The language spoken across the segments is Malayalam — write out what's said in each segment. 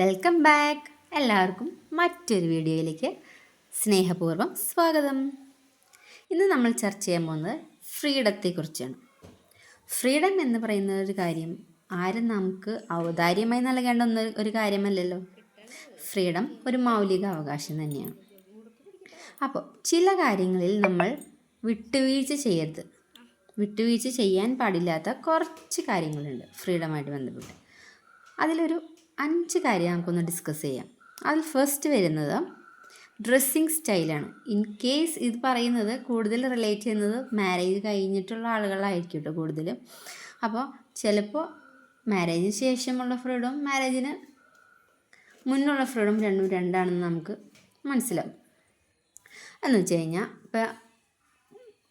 Welcome back. എല്ലാവർക്കും മറ്റൊരു വീഡിയോയിലേക്ക് സ്നേഹപൂർവം സ്വാഗതം. ഇന്ന് നമ്മൾ ചർച്ച ചെയ്യാൻ പോകുന്നത് ഫ്രീഡത്തെക്കുറിച്ചാണ്. ഫ്രീഡം എന്ന് പറയുന്ന ഒരു കാര്യം ആരും നമുക്ക് ഔദാര്യമായി നൽകേണ്ട ഒരു കാര്യമല്ലല്ലോ. ഫ്രീഡം ഒരു മൗലിക അവകാശം തന്നെയാണ്. അപ്പോൾ ചില കാര്യങ്ങളിൽ നമ്മൾ വിട്ടുവീഴ്ച ചെയ്യരുത്. വിട്ടുവീഴ്ച ചെയ്യാൻ പാടില്ലാത്ത കുറച്ച് കാര്യങ്ങളുണ്ട് ഫ്രീഡമായിട്ട് ബന്ധപ്പെട്ട്. അതിലൊരു അഞ്ച് കാര്യം നമുക്കൊന്ന് ഡിസ്കസ് ചെയ്യാം. അതിൽ ഫസ്റ്റ് വരുന്നത് ഡ്രസ്സിങ് സ്റ്റൈലാണ് ഇൻ കേസ് ഇത് പറയുന്നത് കൂടുതൽ റിലേറ്റ് ചെയ്യുന്നത് മാരേജ് കഴിഞ്ഞിട്ടുള്ള ആളുകളായിരിക്കും കേട്ടോ കൂടുതലും. അപ്പോൾ ചിലപ്പോൾ മാരേജിന് ശേഷമുള്ള ഫ്രീഡം മാരേജിന് മുന്നുള്ള ഫ്രീഡം രണ്ടും രണ്ടാണെന്ന് നമുക്ക് മനസ്സിലാവും. എന്ന് വെച്ച് കഴിഞ്ഞാൽ ഇപ്പോൾ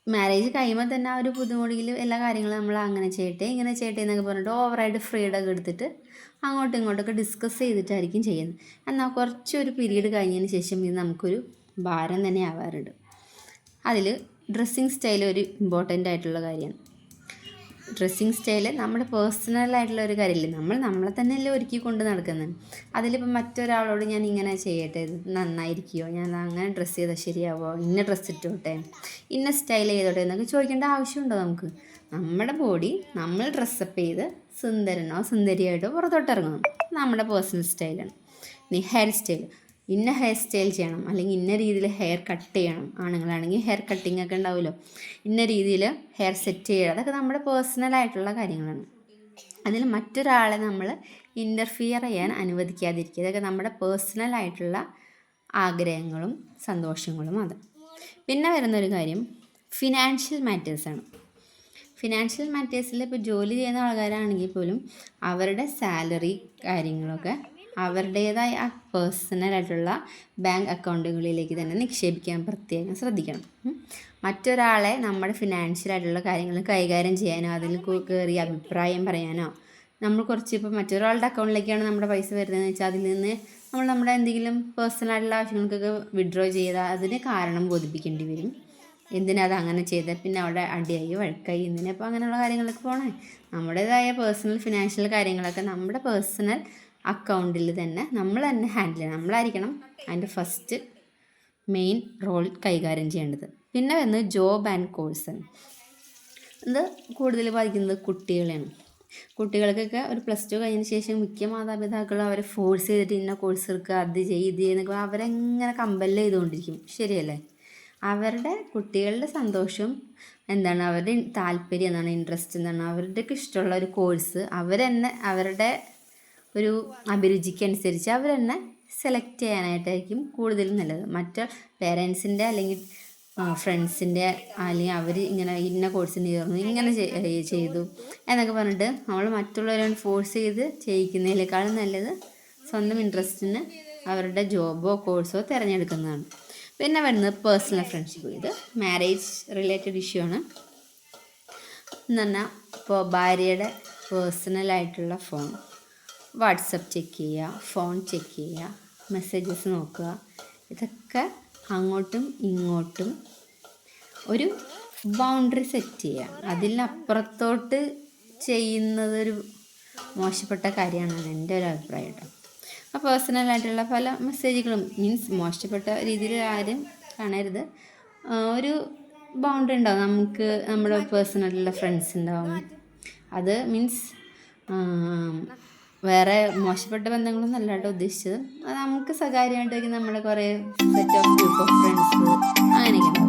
മാരേജ് കഴിയുമ്പോൾ തന്നെ ആ ഒരു പുതുമൊഴിയിൽ എല്ലാ കാര്യങ്ങളും നമ്മൾ അങ്ങനെ ചെയ്യട്ടെ ഇങ്ങനെ ചെയ്യട്ടെ എന്നൊക്കെ പറഞ്ഞിട്ട് ഓവറായിട്ട് ഫ്രീഡം എടുത്തിട്ട് അങ്ങോട്ടും ഇങ്ങോട്ടൊക്കെ ഡിസ്കസ് ചെയ്തിട്ടായിരിക്കും ചെയ്യുന്നത്. എന്നാൽ കുറച്ചൊരു പീരീഡ് കഴിഞ്ഞതിന് ശേഷം ഇത് നമുക്കൊരു ഭാരം തന്നെ ആവാറുണ്ട്. അതിൽ ഡ്രസ്സിങ് സ്റ്റൈൽ ഒരു ഇമ്പോർട്ടന്റ് ആയിട്ടുള്ള കാര്യമാണ്. ഡ്രസ്സിങ് സ്റ്റൈൽ നമ്മുടെ പേഴ്സണലായിട്ടുള്ള ഒരു കാര്യമില്ല? നമ്മൾ നമ്മളെ തന്നെയല്ലേ ഒരുക്കി കൊണ്ട് നടക്കുന്നത് അതിലിപ്പോൾ മറ്റൊരാളോട് ഞാൻ ഇങ്ങനെ ചെയ്യട്ടെ ഇത് നന്നായിരിക്കുമോ ഞാൻ അങ്ങനെ ഡ്രസ്സ് ചെയ്താൽ ശരിയാവോ? ഇന്ന ഡ്രസ്സ് ഇട്ടോട്ടെ? ഇന്ന സ്റ്റൈൽ ചെയ്തോട്ടെ എന്നൊക്കെ ചോദിക്കേണ്ട ആവശ്യമുണ്ടോ നമുക്ക്? നമ്മുടെ ബോഡി നമ്മൾ ഡ്രസ്സപ്പ് ചെയ്ത് സുന്ദരനോ സുന്ദരിയായിട്ടോ പുറത്തോട്ടിറങ്ങണം നമ്മുടെ പേഴ്സണൽ സ്റ്റൈലാണ് ഇനി ഹെയർ സ്റ്റൈൽ ഇന്ന ഹെയർ സ്റ്റൈൽ ചെയ്യണം അല്ലെങ്കിൽ ഇന്ന രീതിയിൽ ഹെയർ കട്ട് ചെയ്യണം ആണുങ്ങളാണെങ്കിൽ ഹെയർ കട്ടിംഗ് ഒക്കെ ഉണ്ടാവുമല്ലോ. ഇന്ന രീതിയിൽ ഹെയർ സെറ്റ് ചെയ്യുക. അതൊക്കെ നമ്മുടെ പേഴ്സണൽ ആയിട്ടുള്ള കാര്യങ്ങളാണ്. അതിൽ മറ്റൊരാളെ നമ്മൾ ഇന്റർഫിയർ ചെയ്യാൻ അനുവദിക്കാതിരിക്കുക. ഇതൊക്കെ നമ്മുടെ പേഴ്സണൽ ആയിട്ടുള്ള ആഗ്രഹങ്ങളും സന്തോഷങ്ങളും അത്. പിന്നെ വരുന്നൊരു കാര്യം ഫിനാൻഷ്യൽ മാറ്റേഴ്സാണ് ഫിനാൻഷ്യൽ മാറ്റേഴ്സിൽ ഇപ്പോൾ ജോലി ചെയ്യുന്ന ആൾക്കാരാണെങ്കിൽ പോലും അവരുടെ സാലറി കാര്യങ്ങളൊക്കെ അവരുടേതായ ആ പേഴ്സണലായിട്ടുള്ള ബാങ്ക് അക്കൗണ്ടുകളിലേക്ക് തന്നെ നിക്ഷേപിക്കാൻ പ്രത്യേകം ശ്രദ്ധിക്കണം. മറ്റൊരാളെ നമ്മുടെ ഫിനാൻഷ്യലായിട്ടുള്ള കാര്യങ്ങൾ കൈകാര്യം ചെയ്യാനോ അതിൽ കയറി അഭിപ്രായം പറയാനോ നമ്മൾ കുറച്ച് ഇപ്പോൾ മറ്റൊരാളുടെ അക്കൗണ്ടിലേക്കാണ് നമ്മുടെ പൈസ വരുന്നതെന്ന് വെച്ചാൽ അതിൽ നിന്ന് നമ്മൾ നമ്മുടെ എന്തെങ്കിലും പേഴ്സണലായിട്ടുള്ള ആവശ്യങ്ങൾക്കൊക്കെ വിഡ്രോ ചെയ്താൽ അതിന് കാരണം ബോധിപ്പിക്കേണ്ടി വരും. എന്തിനാ അത് അങ്ങനെ ചെയ്തത് പിന്നെ അവിടെ അടിയായി വഴക്കായി എന്തിനാ അപ്പോൾ അങ്ങനെയുള്ള കാര്യങ്ങളൊക്കെ പോകണേ നമ്മുടേതായ പേഴ്സണൽ ഫിനാൻഷ്യൽ കാര്യങ്ങളൊക്കെ നമ്മുടെ പേഴ്സണൽ അക്കൗണ്ടിൽ തന്നെ നമ്മൾ തന്നെ ഹാൻഡിൽ ചെയ്യണം. നമ്മളായിരിക്കണം അതിന്റെ ഫസ്റ്റ് മെയിൻ റോൾ കൈകാര്യം ചെയ്യേണ്ടത്. പിന്നെ വരുന്നത് ജോബ് ആൻഡ് കോഴ്സ് ഇത് കൂടുതൽ ബാധിക്കുന്നത് കുട്ടികളെയാണ്. കുട്ടികൾക്കൊക്കെ ഒരു പ്ലസ് ടു കഴിഞ്ഞതിന് ശേഷം മിക്ക മാതാപിതാക്കളും അവരെ ഫോഴ്സ് ചെയ്തിട്ട് ഇന്ന കോഴ്സ് എടുക്കുക അത് ചെയ്ത് എന്നൊക്കെ അവരെങ്ങനെ കമ്പൽ ചെയ്തുകൊണ്ടിരിക്കും. ശരിയല്ലേ? അവരുടെ കുട്ടികളുടെ സന്തോഷം എന്താണ്? അവരുടെ താല്പര്യം എന്താണ്? ഇൻട്രസ്റ്റ് എന്താണ്? അവരുടെ ഇഷ്ടമുള്ള ഒരു കോഴ്സ് അവരെന്നെ അവരുടെ ഒരു അഭിരുചിക്കനുസരിച്ച് അവർ തന്നെ സെലക്ട് ചെയ്യാനായിട്ടായിരിക്കും കൂടുതൽ നല്ലത്. മറ്റ് പേരൻസിന്റെ അല്ലെങ്കിൽ ഫ്രണ്ട്സിന്റെ അല്ലെങ്കിൽ അവർ ഇങ്ങനെ ഇന്ന കോഴ്സിന് ചേർന്നു ഇങ്ങനെ ചെയ്തു എന്നൊക്കെ പറഞ്ഞിട്ട് നമ്മൾ മറ്റുള്ളവരെ ഫോഴ്സ് ചെയ്ത് ചെയ്യിക്കുന്നതിനേക്കാളും നല്ലത് സ്വന്തം ഇൻട്രസ്റ്റിന് അവരുടെ ജോബോ കോഴ്സോ തിരഞ്ഞെടുക്കുന്നതാണ്. പിന്നെ വരുന്നത് പേഴ്സണൽ ഫ്രണ്ട്ഷിപ്പ് ഇത് മാരേജ് റിലേറ്റഡ് ഇഷ്യൂ ആണ്. എന്ന് പറഞ്ഞാൽ ഇപ്പോൾ ഭാര്യയുടെ പേഴ്സണലായിട്ടുള്ള ഫോൺ വാട്സപ്പ് ചെക്ക് ചെയ്യുക ഫോൺ ചെക്ക് ചെയ്യുക മെസ്സേജസ് നോക്കുക. ഇതൊക്കെ അങ്ങോട്ടും ഇങ്ങോട്ടും ഒരു ബൗണ്ടറി സെറ്റ് ചെയ്യുക. അതിലപ്പുറത്തോട്ട് ചെയ്യുന്നതൊരു മോശപ്പെട്ട കാര്യമാണ് എന്റെ ഒരു അഭിപ്രായം കേട്ടോ. അപ്പോൾ പേഴ്സണലായിട്ടുള്ള പല മെസ്സേജുകളും മീൻസ് മോശപ്പെട്ട രീതിയിൽ ആരും കാണരുത്. ഒരു ബൗണ്ടറി ഉണ്ടാവും. നമുക്ക് നമ്മുടെ പേഴ്സണലുള്ള ഫ്രണ്ട്സ് ഉണ്ടാവും. അത് മീൻസ് വേറെ മോശപ്പെട്ട ബന്ധങ്ങളൊന്നും അല്ലാണ്ട് ഉദ്ദേശിച്ചത്. അത് നമുക്ക് സ്വകാര്യമായിട്ടൊക്കെ നമ്മുടെ കുറേ set of group of friends അങ്ങനെയൊക്കെ